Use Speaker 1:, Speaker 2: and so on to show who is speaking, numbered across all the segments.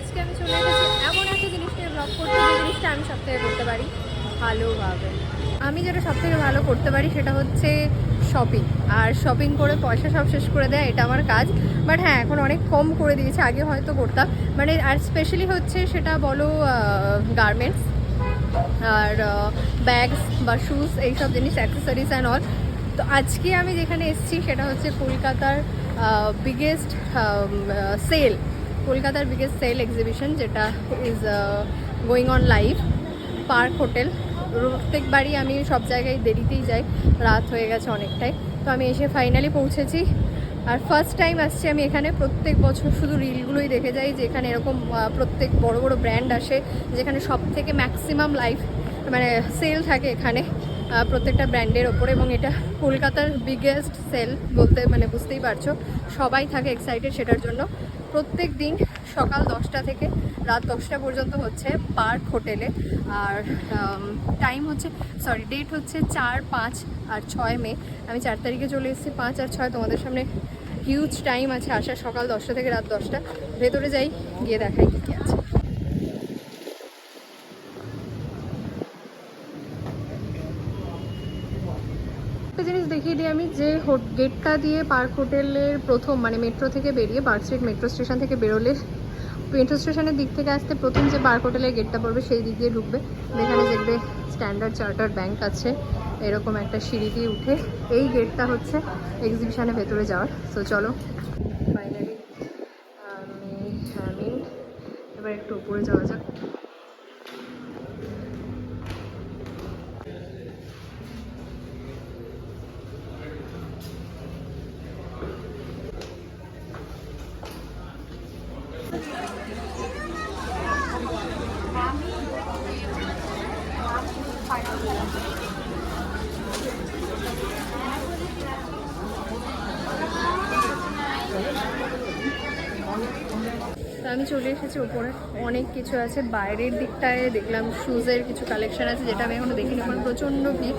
Speaker 1: আজকে আমি চলে এসেছি এমন একটা জিনিস নিয়ে ব্লগ করতে, যে জিনিসটা আমি সব থেকে করতে পারি ভালোভাবে। আমি যেটা সব থেকে ভালো করতে পারি সেটা হচ্ছে শপিং আর শপিং করে পয়সা সব শেষ করে দেয়, এটা আমার কাজ। বাট হ্যাঁ এখন অনেক কম করে দিয়েছে, আগে হয়তো করতাম। মানে আর স্পেশালি হচ্ছে সেটা বলো গার্মেন্টস আর ব্যাগস বা শুজ এইসব জিনিস অ্যাক্সেসরিজ অ্যান্ড অল তো আজকে আমি যেখানে এসেছি সেটা হচ্ছে কলকাতার বিগেস্ট সেল কলকাতার বিগেস্ট সেল এক্সিবিশন যেটা is going on live Park Hotel প্রত্যেকবারই আমি সব জায়গায় দেরিতেই যাই, রাত হয়ে গেছে অনেকটাই। তো আমি এসে ফাইনালি পৌঁছেছি। আর ফার্স্ট টাইম আসছি আমি এখানে, প্রত্যেক বছর শুধু রিলগুলোই দেখে যাই যে এখানে এরকম প্রত্যেক বড় বড় ব্র্যান্ড আসে, যেখানে সব থেকে ম্যাক্সিমাম লাইফ মানে সেল থাকে এখানে প্রত্যেকটা ব্র্যান্ডের ওপরে। এবং এটা কলকাতার বিগেস্ট সেল বলতে মানে বুঝতেই পারছ, সবাই থাকে এক্সাইটেড সেটার জন্য। প্রত্যেক দিন সকাল দশটা থেকে রাত দশটা পর্যন্ত হচ্ছে পার্ক হোটেলে। আর টাইম হচ্ছে সরি ডেট হচ্ছে চার পাঁচ আর ছয় মে। আমি চার তারিখে চলে এসেছি, পাঁচ আর ছয় তোমাদের সামনে হিউজ টাইম আছে, আসার সকাল দশটা থেকে রাত দশটা। ভেতরে যাই, গিয়ে দেখাই কী কী আছে একটা জিনিস দেখিয়ে দিই আমি যে গেটটা দিয়ে পার্ক হোটেলের প্রথম মানে মেট্রো থেকে বেরিয়ে পার্ক স্ট্রিট মেট্রো স্টেশন থেকে বেরোলে, মেট্রো স্টেশনের দিক থেকে আসতে প্রথম যে পার্ক হোটেলের গেটটা পড়বে সেই দিক দিয়ে ঢুকবে। যেখানে দেখবে স্ট্যান্ডার্ড চার্টার ব্যাংক আছে। এরকম একটা সিঁড়ি দিয়ে উঠে এই গেটটা হচ্ছে এক্সিবিশনের ভেতরে যাওয়ার। সো চলো ফাইনালি আমি, এবার একটু উপরে যাওয়া যাক। আমি চলে এসেছি ওপরে। অনেক কিছু আছে। বাইরের দিকটায় দেখলাম শুজের কিছু কালেকশন আছে, যেটা আমি এখনও দেখিনি ওখানে প্রচণ্ড ভিড়।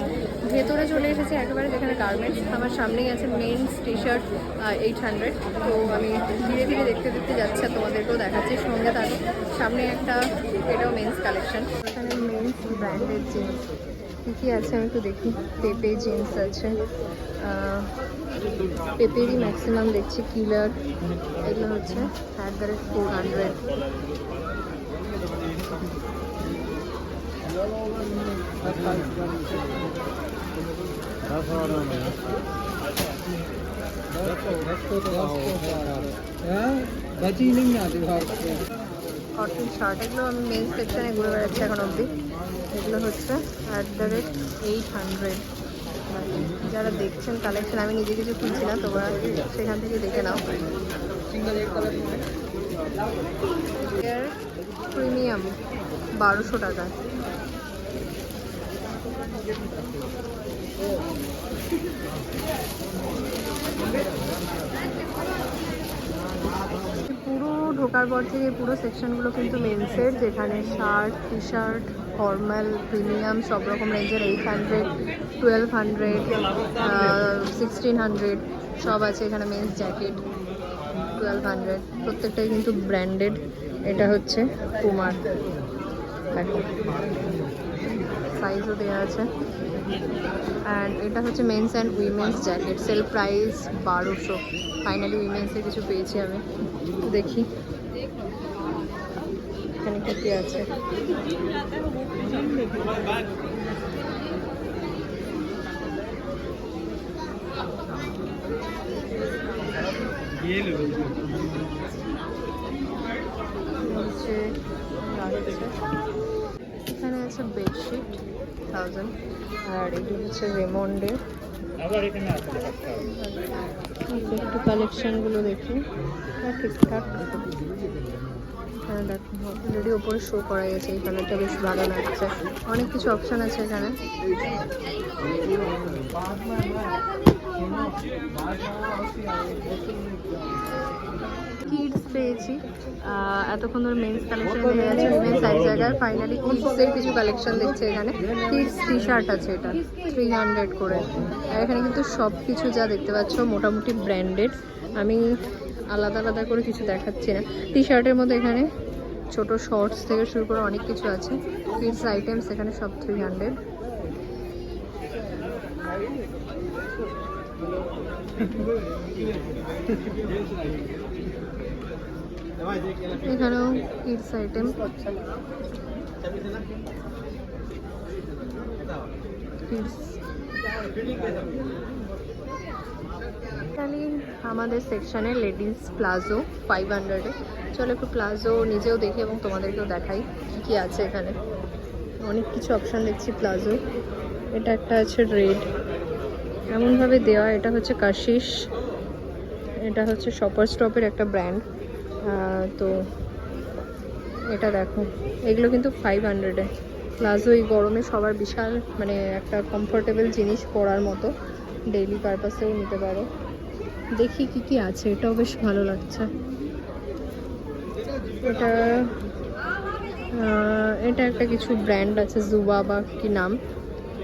Speaker 1: ভেতরে চলে এসেছি একেবারে যেখানে গার্মেন্টস আমার সামনেই আছে men's T shirt eight hundred তো আমি ধীরে ধীরে দেখতে দেখতে যাচ্ছি আর তোমাদেরকেও দেখাচ্ছি সঙ্গে তার সামনে একটা, এটাও মেন্স কালেকশন এখানে মেন্স ব্র্যান্ডের জিন্স কী কী আছে আমি একটু দেখি। পেঁপে, জিন্স আছে। পেঁপেরই ম্যাক্সিমাম দেখছি কিলার এগুলো হচ্ছে। At the rate four hundred cotton shirt এগুলো আমি মেন সেকশনে ঘুরে বেড়াচ্ছি এখন অবধি। এগুলো হচ্ছে at the rate eight hundred যারা দেখছেন কালেকশন আমি নিজে কিছু কিনছি না তোমরা সেখান থেকে দেখে নাও। প্রিমিয়াম বারোশো টাকা। ঢোকার পর থেকে পুরো সেকশনগুলো কিন্তু মেন্সের যেখানে shirt T shirt formal premium সব রকম রেঞ্জের eight hundred twelve hundred sixteen hundred সব আছে এখানে মেন্স জ্যাকেট টুয়েলভ হান্ড্রেড প্রত্যেকটাই কিন্তু ব্র্যান্ডেড এটা হচ্ছে কুমার দেখো। সাইজও দেওয়া আছে। অ্যান্ড এটা হচ্ছে men's and women's jacket sale price বারোশো। ফাইনালি উইমেন্সের কিছু পেয়েছি আমি। দেখি। এখানে কী কী আছে? আছে এখানে আছে বেডশিট থাউজেন্ড আর এটি হচ্ছে রেমন্ডের
Speaker 2: এখানে
Speaker 1: একটু কালেকশনগুলো দেখি। হ্যাঁ ঠিকঠাক। হ্যাঁ দেখো অলরেডি ওপরে শো করা গেছে এই কালারটা বেশ ভালো লাগছে। অনেক কিছু অপশান আছে এখানে। কিডস পেয়েছি। এতক্ষণ ধরে মেন্স কালেকশন দেখে যাচ্ছে উইমেন্স এক জায়গায়। ফাইনালি কিডসের কিছু কালেকশন দেখছে এখানে। কিডস টি শার্ট আছে এটা থ্রি হান্ড্রেড করে। আর এখানে কিন্তু সব কিছু যা দেখতে পাচ্ছ মোটামুটি ব্র্যান্ডেড আমি আলাদা আলাদা করে কিছু দেখাচ্ছি না। টি শার্টের মধ্যে এখানে ছোট শর্টস থেকে শুরু করে অনেক কিছু আছে। কিডস আইটেমস এখানে সব থ্রি হান্ড্রেড এখানেও কিডস আইটেম আমাদের সেকশনে লেডিস প্লাজো ফাইভ হান্ড্রেডে চলো একটু প্লাজো নিজেও দেখি এবং তোমাদেরকেও দেখাই কী কী আছে এখানে। অনেক কিছু অপশান দেখছি প্লাজো এটা একটা আছে রেড এমনভাবে দেওয়া, এটা হচ্ছে কাশিস। এটা হচ্ছে শপার স্টপের একটা ব্র্যান্ড তো এটা দেখো। এগুলো কিন্তু ফাইভ হান্ড্রেডে প্লাজো এই গরমে সবার বিশাল মানে একটা কমফোর্টেবল জিনিস পরার মতো। ডেইলি পারপাসেও নিতে পারো। দেখি কি কি আছে, এটাও বেশ ভালো লাগছে। এটা এটা একটা কিছু ব্র্যান্ড আছে জুবা বা কি নাম।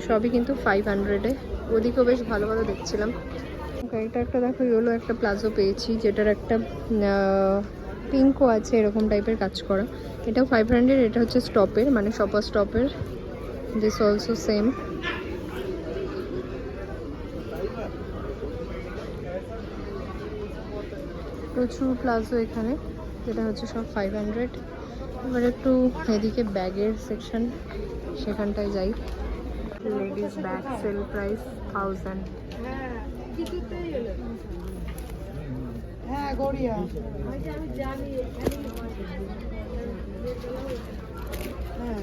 Speaker 1: সবই কিন্তু ফাইভ হান্ড্রেডে ওদিকেও বেশ ভালো ভালো দেখছিলাম। এটা একটা দেখো ইয়েলো একটা প্লাজো পেয়েছি, যেটার একটা পিঙ্কও আছে, এরকম টাইপের কাজ করা। এটাও ফাইভ হান্ড্রেড এটা হচ্ছে স্টপের মানে শপার স্টপের দিস অলসো সেম প্রচুর প্লাজো এখানে, যেটা হচ্ছে সব ফাইভ হান্ড্রেড এবার একটু এদিকে ব্যাগের সেকশন সেখানটায় যাই। Ladies bag sale price thousand
Speaker 2: হ্যাঁ হ্যাঁ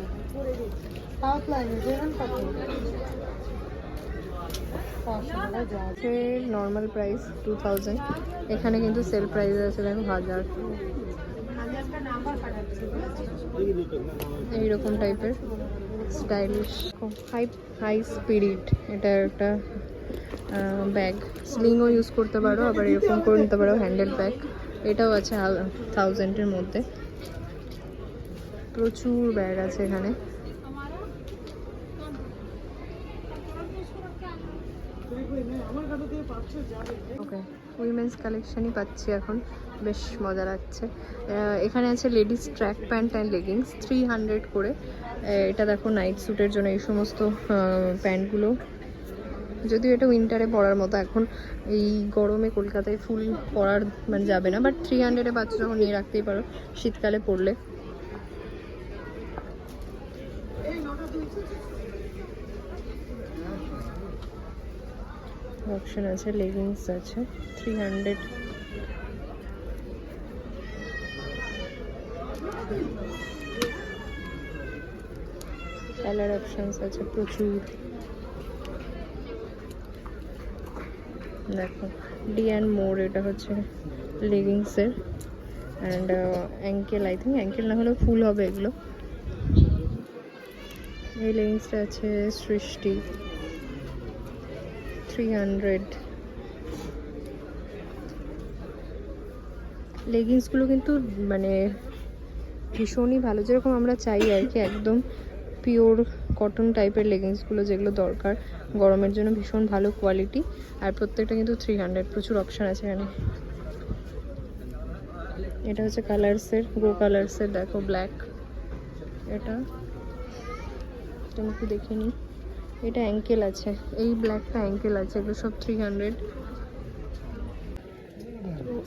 Speaker 2: সাউথ লাইনে যেরকম কত
Speaker 1: নর্মাল প্রাইস টু থাউজেন্ড এখানে কিন্তু সেল প্রাইস আছে, দেখো হাজার। এইরকম টাইপের স্টাইলিশ হাই হাই স্পিরিট এটা একটা ব্যাগ স্লিংও ইউজ করতে পারো, আবার এরকম করে নিতে পারো হ্যান্ডেল ব্যাগ এটাও আছে থাউজেন্ডের মধ্যে। প্রচুর ব্যাগ আছে এখানে। ওকে উইমেন্স কালেকশনই পাচ্ছি এখন। বেশ মজা লাগছে। এখানে আছে ladies track pant and leggings three hundred করে। এটা দেখো নাইট স্যুটের জন্য এই সমস্ত প্যান্টগুলো যদিও এটা উইন্টারে পড়ার মতো, এখন এই গরমে কলকাতায় ফুল পরার মানে যাবে না বাট থ্রি হান্ড্রেডে বাচ্চা যখন নিয়ে রাখতেই পারো, শীতকালে পড়লে। অপশন আছে লেগিংস আছে থ্রি হান্ড্রেড কালার অপশনস আছে, প্রচুর। দেখো, ডি অ্যান্ড মোর এটা হচ্ছে লেগিংসের and ankle I think ankle না হলেও ফুল হবে এগুলো। এই লেগিংসটা আছে সৃষ্টি থ্রি হান্ড্রেড লেগিংসগুলো কিন্তু মানে ভীষণই ভালো, যেরকম আমরা চাই আর কি, একদম পিওর কটন টাইপের লেগিংসগুলো যেগুলো দরকার, গরমের জন্য ভীষণ ভালো কোয়ালিটি আর প্রত্যেকটা কিন্তু থ্রি হান্ড্রেড প্রচুর অপশান আছে এখানে। এটা হচ্ছে কালার্সের গো কালার্সের দেখো ব্ল্যাক এটা আমি একটু দেখে এটা অ্যাঙ্কেল আছে, এই ব্ল্যাকটা অ্যাঙ্কেল আছে, এগুলো সব থ্রি হান্ড্রেড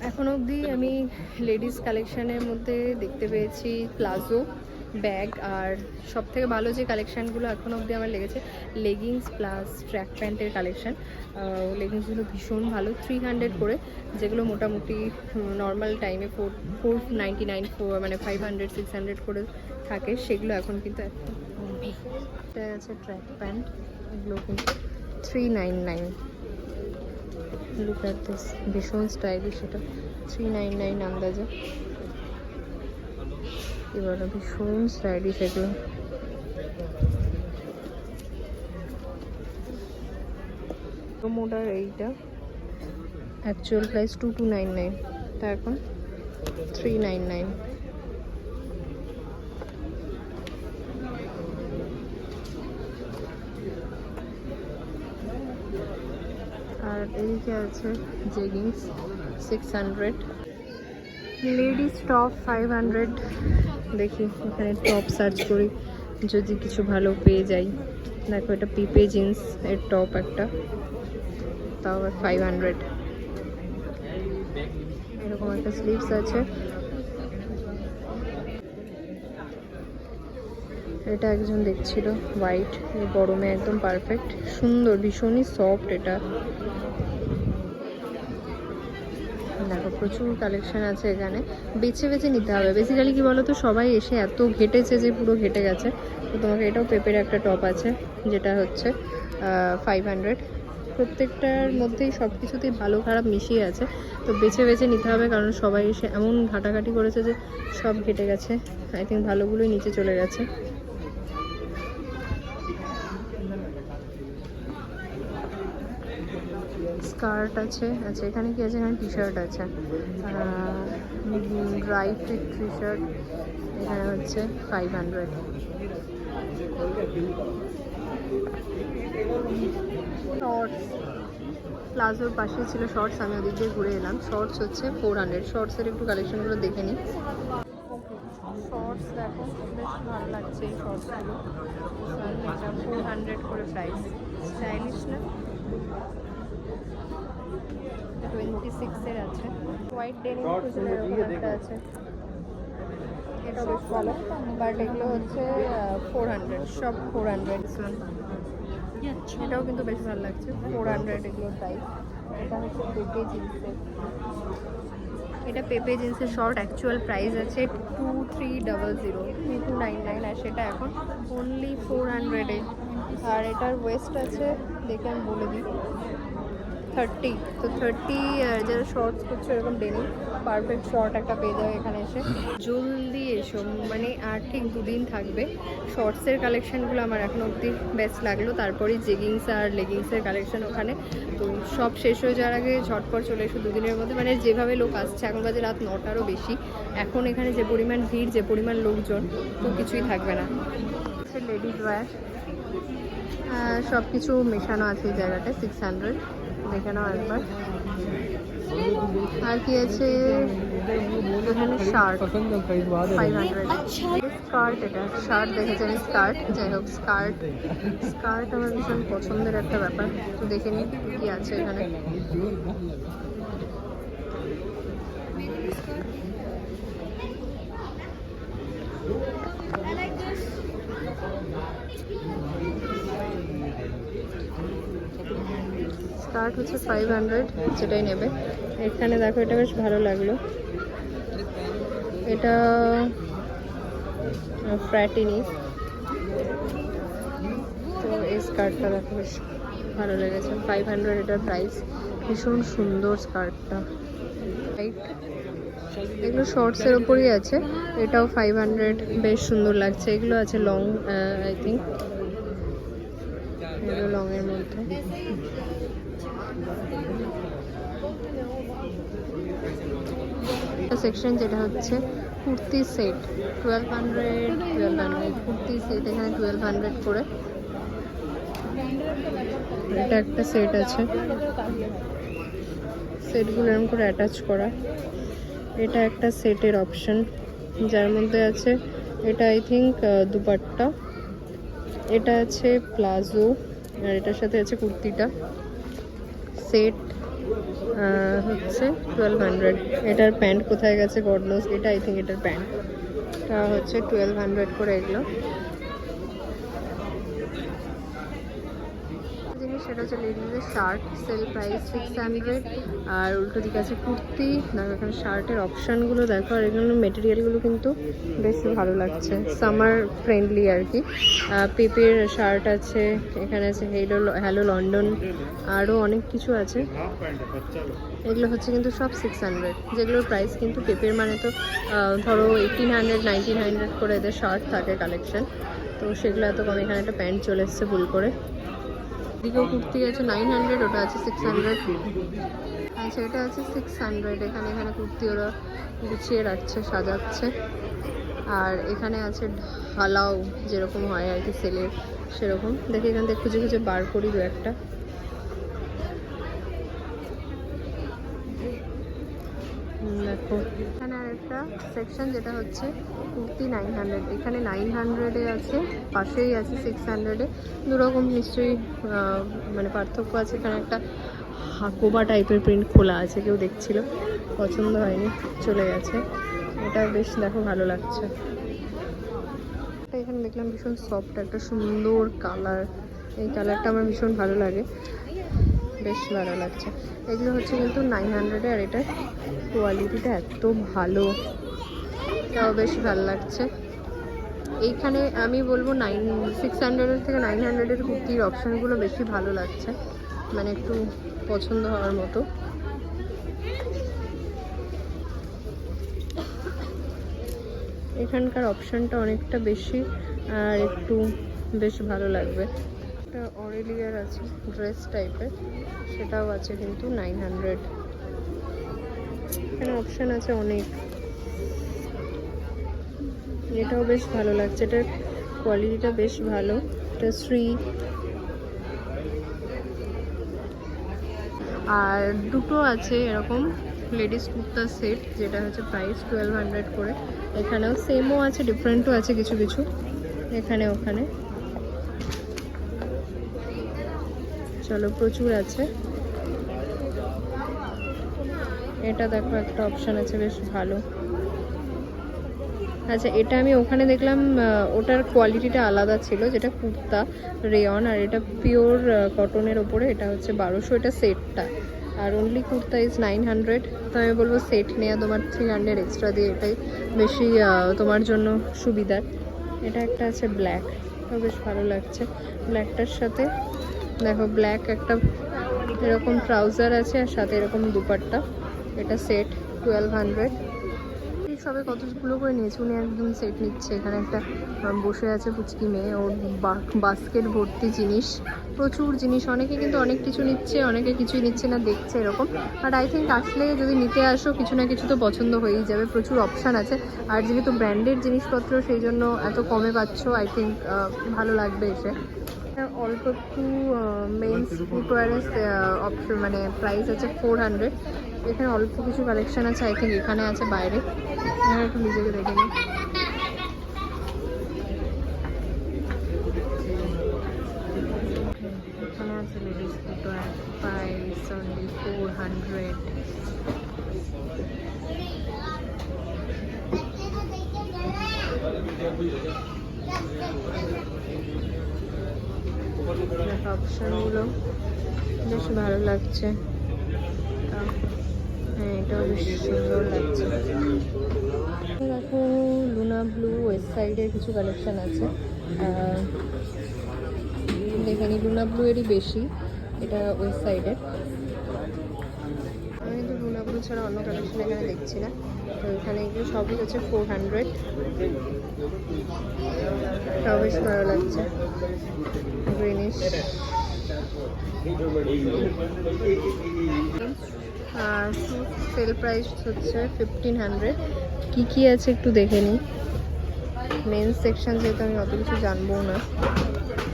Speaker 1: এখন অবধি আমি লেডিস কালেকশানের মধ্যে দেখতে পেয়েছি প্লাজো ব্যাগ আর সব থেকে ভালো যে কালেকশানগুলো এখন অবধি আমার লেগেছে লেগিংস প্লাস ট্র্যাক প্যান্টের কালেকশান। লেগিংসগুলো ভীষণ ভালো থ্রি হান্ড্রেড করে, যেগুলো মোটামুটি নর্মাল টাইমে four four ninety nine four মানে ফাইভ হান্ড্রেড সিক্স হান্ড্রেড করে থাকে, সেগুলো এখন কিন্তু একদম এটা আছে ট্র্যাক প্যান্ট এগুলো কিন্তু three nine nine look at this ভীষণ স্টাইলিশ এটা থ্রি নাইন নাইন আন্দাজে। এবার ভীষণ স্টাইলিশ এগুলো মোটার এইটা। Actual price two two nine nine তা এখন থ্রি নাইন নাইন আর এদিকে আছে jeggings six hundred ladies top five hundred দেখি, এখানে টপ সার্চ করি। যদি কিছু ভালো পেয়ে যাই। দেখো, এটা পিপে জিন্স এর টপ একটা। তাও আবার ফাইভ হান্ড্রেড এরকম একটা স্লিভস আছে। এটা একজন দেখছিল হোয়াইট গরমে একদম পারফেক্ট সুন্দর, ভীষণই সফট এটা দেখো প্রচুর কালেকশন আছে এখানে। বেছে বেছে নিতে হবে। বেসিক্যালি কি বলো তো সবাই এসে এত ঘেটেছে যে পুরো ঘেটে গেছে। তো তোমাকে এটাও পেপের একটা টপ আছে, যেটা হচ্ছে ফাইভ হান্ড্রেড প্রত্যেকটার মধ্যেই সব কিছুতেই ভালো খারাপ মিশিয়ে আছে। তো বেছে বেছে নিতে হবে, কারণ সবাই এসে এমন ঘাটাঘাটি করেছে যে সব ঘেটে গেছে। আই থিঙ্ক ভালোগুলোই নিচে চলে গেছে। স্কার্ট আছে আচ্ছা এখানে কি আছে? এখানে টি শার্ট আছে ড্রাই ফিট টি শার্ট এখানে হচ্ছে ফাইভ হান্ড্রেড শর্টস প্লাজোর পাশে ছিল শর্টস আমি ওদিক দিয়ে ঘুরে এলাম। শর্টস হচ্ছে ফোর হান্ড্রেড শর্টসের একটু কালেকশনগুলো দেখে নিই। শর্টস দেখো, বেশ ভালো লাগছে এই শর্টসগুলো ফোর হান্ড্রেড করে প্রাইস স্টাইলিশ না? টোয়েন্টি সিক্সের আছে। হোয়াইট ডেনিম খুঁজলে এরকম একটা আছে। এটাও বেশ ভালো। বাট এগুলো হচ্ছে ফোর হান্ড্রেড সব ফোর হান্ড্রেড এটাও কিন্তু বেশ ভালো লাগছে। ফোর হান্ড্রেড এগুলোর প্রাইস এটা হচ্ছে পেপে জিন্সের এটা পেপে জিন্সের শর্ট অ্যাকচুয়াল প্রাইস আছে two three double zero three two nine nine আর সেটা এখন অনলি ফোর হান্ড্রেডে আর এটার ওয়েস্ট আছে দেখে আমি বলে দিই। থার্টি তো থার্টি যারা শর্টস করছে এরকম ডেলি পারফেক্ট শর্ট একটা পেয়ে যাবে এখানে এসে। জলদি এসো মানে আর ঠিক দুদিন থাকবে। শর্টসের কালেকশানগুলো আমার এখন অবধি বেস্ট লাগল, তারপরে জেগিংস আর লেগিংসের কালেকশান ওখানে। তো সব শেষ হয়ে যাওয়ার আগে ঝটপট চলে এসো দুদিনের মধ্যে। মানে যেভাবে লোক আসছে, এখন বাজে রাত নটারও বেশি। এখন এখানে যে পরিমাণ ভিড়, যে পরিমাণ লোকজন, তো কিছুই থাকবে না। লেডিস ওয়্যার হ্যাঁ, সব কিছু মেশানো আছে জায়গাটা সিক্স হান্ড্রেড দেখানো একবার। আর কি আছে? শার্ট ফাইভ হান্ড্রেড স্কার্ট এটা। শার্ট দেখেছি স্কার্ট যাই হোক স্কার্ট স্কার্ট আমার ভীষণ পছন্দের একটা ব্যাপার। দেখে আছে এখানে। স্কার্ট হচ্ছে ফাইভ হান্ড্রেড যেটাই নেবে। এখানে দেখো এটা বেশ ভালো লাগল। এটা ফ্র্যাটিনি তো এই স্কার্টটা দেখো বেশ ভালো লেগেছে। ফাইভ হান্ড্রেড এটার প্রাইস ভীষণ সুন্দর স্কার্টটা রাইট এগুলো শর্টসের ওপরই আছে। এটাও ফাইভ হান্ড্রেড বেশ সুন্দর লাগছে। এগুলো আছে লং আই থিঙ্ক এগুলো লংয়ের মধ্যে। সেকশন যেটা হচ্ছে kurti set twelve hundred twelve hundred kurti set, এখানে টুয়েলভ হান্ড্রেড করে। এটা একটা সেট আছে। সেটগুলো এরকম করে অ্যাটাচ করা। এটা একটা সেটের অপশন যার মধ্যে আছে, এটা আই থিঙ্ক দুপাট্টা। এটা আছে প্লাজো, আর এটার সাথে আছে কুর্তিটা। সেট হচ্ছে টুয়েলভ হান্ড্রেড এটার প্যান্ট কোথায় গেছে? গডনোস এটা আই থিঙ্ক এটার প্যান্ট। হচ্ছে টুয়েলভ হান্ড্রেড করে এগুলো। সেটা হচ্ছে লেডিসের shirt sale price six hundred আর উল্টো দিকে আছে কুর্তি। দেখো এখানে শার্টের অপশানগুলো দেখো, আর এগুলো মেটেরিয়ালগুলো কিন্তু বেশ ভালো লাগছে। সামার ফ্রেন্ডলি আর কি। পেপের শার্ট আছে, এখানে আছে হেলো হ্যালো লন্ডন আরও অনেক কিছু আছে। এগুলো হচ্ছে কিন্তু সব সিক্স হান্ড্রেড যেগুলোর প্রাইস কিন্তু পেপের মানে তো ধরো এইটিন হান্ড্রেড নাইনটিন হান্ড্রেড করে এদের শার্ট থাকে কালেকশন তো সেগুলো এত কম, এখানে একটা প্যান্ট চলে এসছে ভুল করে। এদিকেও কুর্তি আছে নাইন হান্ড্রেড ওটা আছে সিক্স হান্ড্রেড আচ্ছা এটা আছে সিক্স হান্ড্রেড এখানে এখানে কুর্তি ওরা গুছিয়ে রাখছে, সাজাচ্ছে। আর এখানে আছে ঢালাও, যেরকম হয় আর কি সেলের, সেরকম। দেখি এখান থেকে খুঁজে খুঁজে বার করি দু একটা। দেখো। আরেকটা সেকশন যেটা হচ্ছে কুর্তি নাইন হান্ড্রেড এখানে নাইন হান্ড্রেডে আছে, পাশেই আছে সিক্স হান্ড্রেডে দুরকম নিশ্চয়ই মানে পার্থক্য আছে। এখানে একটা হাকোবা টাইপের প্রিন্ট খোলা আছে, কেউ দেখছিল। পছন্দ হয়নি, চলে গেছে। এটা বেশ দেখো ভালো লাগছে। এখানে দেখলাম ভীষণ সফট একটা সুন্দর কালার এই কালারটা আমার ভীষণ ভালো লাগে। বেশ ভালো লাগছে। এগুলো হচ্ছে কিন্তু নাইন হান্ড্রেডে আর এটা কোয়ালিটিটা এত ভালো। এটাও বেশ ভালো লাগছে। এইখানে আমি বলব নাইন সিক্স হান্ড্রেডের থেকে নাইন হান্ড্রেডের কুর্তির অপশানগুলো বেশি ভালো লাগছে। মানে একটু পছন্দ হওয়ার মতো। এখানকার অপশানটা অনেকটা বেশি, আর একটু বেশ ভালো লাগবে। একটা অরেলিয়ার আছে ড্রেস টাইপের সেটাও আছে কিন্তু নাইন হান্ড্রেড এখানে অপশান আছে অনেক। এটাও বেশ ভালো লাগছে, এটার কোয়ালিটিটা বেশ ভালো। এটা শ্রী। আর দুটো আছে এরকম লেডিস কুর্তা সেট যেটা হচ্ছে প্রাইস টুয়েলভ হান্ড্রেড করে। এখানেও সেমও আছে ডিফারেন্টও আছে কিছু কিছু। এখানে, ওখানে। চলো, প্রচুর আছে। এটা দেখো, একটা অপশান আছে, বেশ ভালো। আচ্ছা এটা আমি ওখানে দেখলাম ওটার কোয়ালিটিটা আলাদা ছিল, যেটা কুর্তা রেয়ন আর এটা পিওর কটনের ওপরে, এটা হচ্ছে বারোশো, এটা সেটটা আর only kurta is nine hundred তো আমি বলব সেট নেওয়া তোমার থ্রি হান্ড্রেড এক্সট্রা দিয়ে এটাই বেশি তোমার জন্য সুবিধার। এটা একটা আছে ব্ল্যাক এটাও বেশ ভালো লাগছে। ব্ল্যাকটার সাথে দেখো ব্ল্যাক একটা এরকম ট্রাউজার আছে আর সাথে এরকম দুপাট্টা। এটা সেট টুয়েলভ হান্ড্রেড সবে কতগুলো করে নিয়েছে? উনি একদম সেট নিচ্ছে। এখানে একটা বসে আছে পুচকি মেয়ে। ওর বাস্কেট ভর্তি জিনিস। প্রচুর জিনিস। অনেকে কিন্তু অনেক কিছু নিচ্ছে, অনেকে কিছুই নিচ্ছে না, দেখছে এরকম। আর আই থিঙ্ক আসলে যদি নিতে আসো, কিছু না কিছু তো পছন্দ হয়েই যাবে। প্রচুর অপশান আছে। আর যেহেতু ব্র্যান্ডেড জিনিসপত্র, সেই জন্য এত কমে পাচ্ছ আই থিঙ্ক ভালো লাগবে এসে। অল্প একটু মেন্স ফুটওয়ারের অপশন মানে প্রাইস আছে ফোর হান্ড্রেড এখানে অল্প কিছু কালেকশন আছে আই থিঙ্ক এখানে আছে বাইরে। একটু নিজেকে দেখে নিই। এখানে আছে ladies footwear price only four hundred অপশানগুলো বেশ ভালো লাগছে। হ্যাঁ এটাও বেশ সুন্দর লাগছে। দেখো লুনা ব্লু ওয়েস্ট সাইডের কিছু কালেকশন আছে। দেখেনি দেখে লুনা ব্লু এরই বেশি, এটা আমি ব্লু ছাড়া অন্য কালেকশন এখানে দেখছি না। তো এখানে এগুলো সবই হচ্ছে ফোর হান্ড্রেড বেশ ভালো লাগছে। গ্রিনিশ আর সেল প্রাইস হচ্ছে ফিফটিন হান্ড্রেড কী কী আছে একটু দেখে নিই। মেন সেকশন যেহেতু আমি অত কিছু জানব না,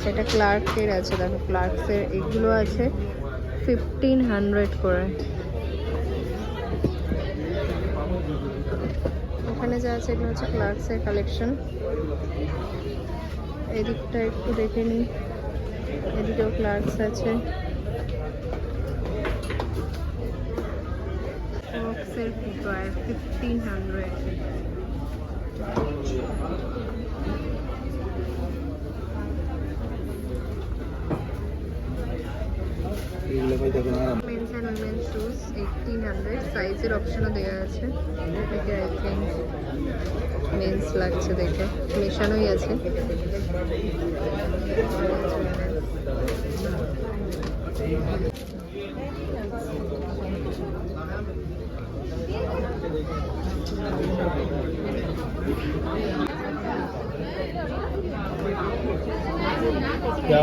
Speaker 1: সেটা ক্লার্কের আছে। দেখো ক্লার্কসের এগুলো আছে ফিফটিন হান্ড্রেড করে ওখানে যা আছে এগুলো হচ্ছে ক্লার্কসের কালেকশন এদিকটা একটু দেখে নিই। এদিকেও ক্লার্কস আছে। বক্সের footwear fifteen hundred and women's shoes eighteen hundred সাইজের অপশনও দেওয়া আছে আই থিঙ্ক মেন্স লাগছে দেখে। মেশানোই আছে।
Speaker 2: क्या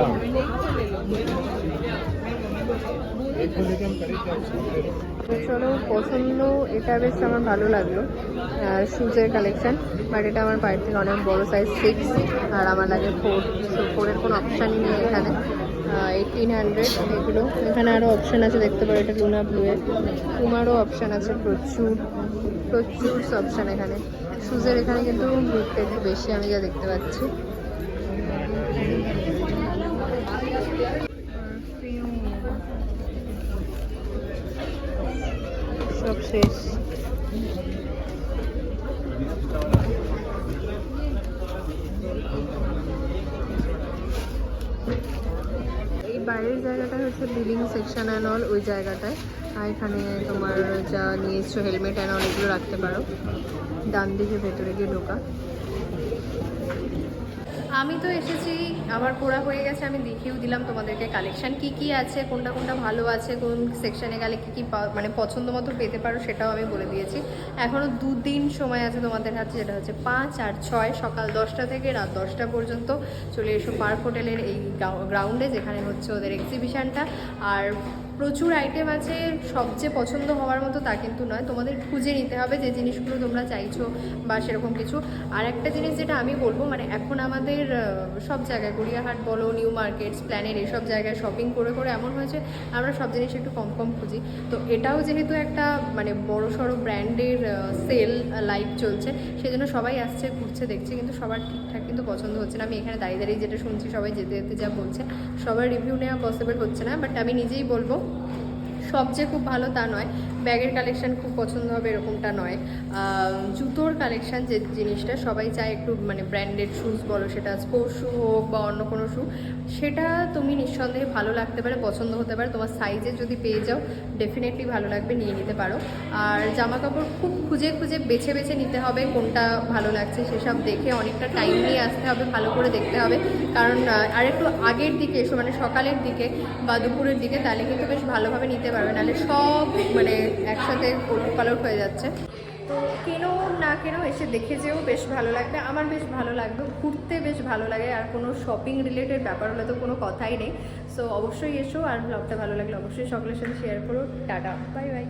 Speaker 1: চলো পছন্দ এটা বেশ আমার ভালো লাগল শুজের কালেকশন বাট এটা আমার পায়ের থেকে অনেক বড় সাইজ সিক্স আর আমার লাগে ফোর সো ফোরের কোনো অপশানই নেই এখানে। এইটিন হান্ড্রেড এগুলো। এখানে আরও অপশান আছে, দেখতে পারো এটা লুনা ব্লুয়ের পুমারও অপশান আছে, প্রচুর প্রচুর অপশান এখানে। শুজের এখানে কিন্তু বেশি আমি যা দেখতে পাচ্ছি। শেষ। এই বাইরের জায়গাটা হচ্ছে বিলিং সেকশন অ্যান্ড অল ওই জায়গাটায়। আর এখানে তোমার যা নিয়ে এসছো হেলমেট অ্যান্ড অল এগুলো রাখতে পারো। ডান দিকে ভেতরে গিয়ে ঢোকা। আমি তো এসেছি আমার পড়া হয়ে গেছে, আমি দেখিয়েও দিলাম তোমাদেরকে কালেকশন কি কি আছে, কোনটা কোনটা ভালো আছে, কোন সেকশনে গেলে কি কি মানে পছন্দ মতো পেতে পারো সেটাও আমি বলে দিয়েছি। এখনও দুদিন সময় আছে তোমাদের হাতে, যেটা হচ্ছে পাঁচ আর ছয়, সকাল দশটা থেকে রাত দশটা পর্যন্ত। চলে এসো পার্ক হোটেলের এই গ্রাউন্ডে যেখানে হচ্ছে ওদের এক্সিবিশানটা আর প্রচুর আইটেম আছে, সবচেয়ে পছন্দ হওয়ার মতো তা কিন্তু নয়। তোমাদের খুঁজে নিতে হবে যে জিনিসগুলো তোমরা চাইছো বা সেরকম কিছু। আর একটা জিনিস যেটা আমি বলব মানে এখন আমাদের সব জায়গায় গড়িয়াহাট বলো, নিউ মার্কেটস, প্ল্যানের এসব জায়গায় শপিং করে করে এমন হয়েছে, আমরা সব জিনিস একটু কম কম খুঁজি। তো এটাও যেহেতু একটা মানে বড় সড়ো ব্র্যান্ডের সেল লাইভ চলছে, সেজন্য সবাই আসছে, ঘুরছে, দেখছে, কিন্তু সবার ঠিকঠাক কিন্তু পছন্দ হচ্ছে না। আমি এখানে দাঁড়িয়ে দাঁড়িয়ে যেটা শুনছি, সবাই যেতে যেতে যা বলছে, সবার রিভিউ নেওয়া পসিবল হচ্ছে না বাট আমি নিজেই বলব সবচেয়ে খুব ভালো তা নয় ব্যাগের কালেকশান খুব পছন্দ হবে, এরকমটা নয়। জুতোর কালেকশান যে জিনিসটা, সবাই চায় একটু মানে ব্র্যান্ডেড শুজ বলো, সেটা স্পোর্টস শু হোক বা অন্য কোনো শু সেটা তুমি নিঃসন্দেহে ভালো লাগতে পারে, পছন্দ হতে পারে। তোমার সাইজে যদি পেয়ে যাও ডেফিনেটলি ভালো লাগবে, নিয়ে নিতে পারো। আর জামা কাপড় খুব খুঁজে খুঁজে বেছে বেছে নিতে হবে, কোনটা ভালো লাগছে সেসব দেখে অনেকটা টাইম নিয়ে আসতে হবে, ভালো করে দেখতে হবে। কারণ আর একটু আগের দিকে মানে সকালের দিকে বা দুপুরের দিকে, তাহলে কিন্তু বেশ ভালোভাবে নিতে পারবে। নাহলে সব মানে একসাথে হলুদ পালট হয়ে যাচ্ছে। তো কেনো না কেনো এসে দেখে যেও বেশ ভালো লাগবে। আমার বেশ ভালো লাগবে ঘুরতে বেশ ভালো লাগে। আর কোনো শপিং রিলেটেড ব্যাপার হলে তো কোনো কথাই নেই। সো অবশ্যই এসো আর ব্লগটা ভালো লাগলে অবশ্যই সকলের সাথে শেয়ার করো। Tata bye bye